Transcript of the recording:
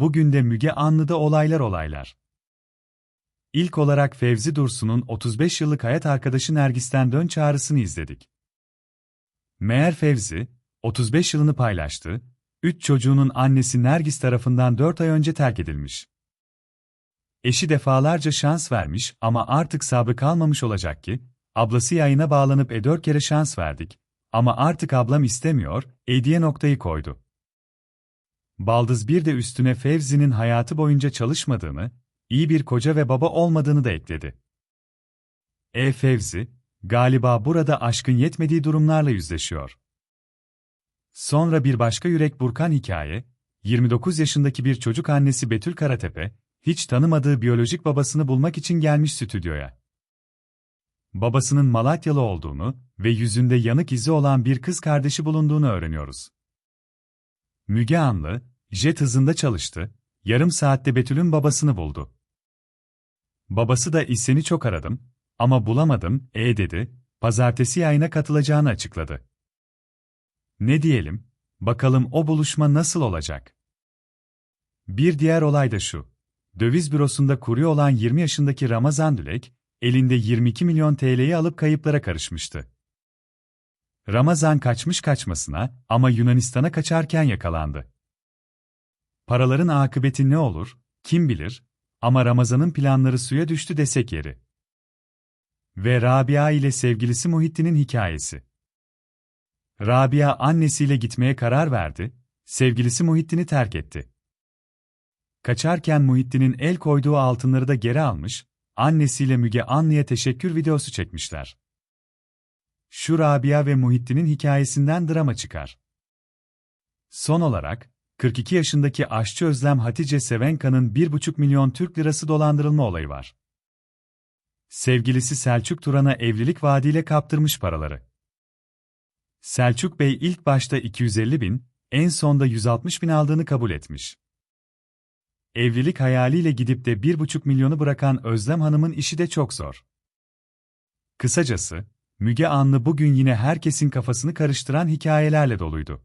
Bugün de Müge Anlı'da olaylar olaylar. İlk olarak Fevzi Dursun'un 35 yıllık hayat arkadaşı Nergis'ten dön çağrısını izledik. Meğer Fevzi, 35 yılını paylaştı, 3 çocuğunun annesi Nergis tarafından 4 ay önce terk edilmiş. Eşi defalarca şans vermiş ama artık sabrı kalmamış olacak ki, ablası yayına bağlanıp e 4 kere şans verdik, ama artık ablam istemiyor, e diye noktayı koydu. Baldız bir de üstüne Fevzi'nin hayatı boyunca çalışmadığını, iyi bir koca ve baba olmadığını da ekledi. E Fevzi, galiba burada aşkın yetmediği durumlarla yüzleşiyor. Sonra bir başka yürek burkan hikaye, 29 yaşındaki bir çocuk annesi Betül Karatepe, hiç tanımadığı biyolojik babasını bulmak için gelmiş stüdyoya. Babasının Malatyalı olduğunu ve yüzünde yanık izi olan bir kız kardeşi bulunduğunu öğreniyoruz. Müge Anlı, jet hızında çalıştı, yarım saatte Betül'ün babasını buldu. Babası da seni çok aradım ama bulamadım, e dedi, pazartesi yayına katılacağını açıkladı. Ne diyelim, bakalım o buluşma nasıl olacak? Bir diğer olay da şu. Döviz bürosunda kurye olan 20 yaşındaki Ramazan Dülek, elinde 22 milyon TL'yi alıp kayıplara karışmıştı. Ramazan kaçmış kaçmasına ama Yunanistan'a kaçarken yakalandı. Paraların akıbeti ne olur, kim bilir, ama Ramazan'ın planları suya düştü desek yeri. Ve Rabia ile sevgilisi Muhittin'in hikayesi. Rabia annesiyle gitmeye karar verdi, sevgilisi Muhittin'i terk etti. Kaçarken Muhittin'in el koyduğu altınları da geri almış, annesiyle Müge Anlı'ya teşekkür videosu çekmişler. Şu Rabia ve Muhittin'in hikayesinden drama çıkar. Son olarak, 42 yaşındaki aşçı Özlem Hatice Sevenka'nın 1,5 milyon Türk lirası dolandırılma olayı var. Sevgilisi Selçuk Turan'a evlilik vaadiyle kaptırmış paraları. Selçuk Bey ilk başta 250 bin, en sonda 160 bin aldığını kabul etmiş. Evlilik hayaliyle gidip de 1,5 milyonu bırakan Özlem Hanım'ın işi de çok zor. Kısacası, Müge Anlı bugün yine herkesin kafasını karıştıran hikayelerle doluydu.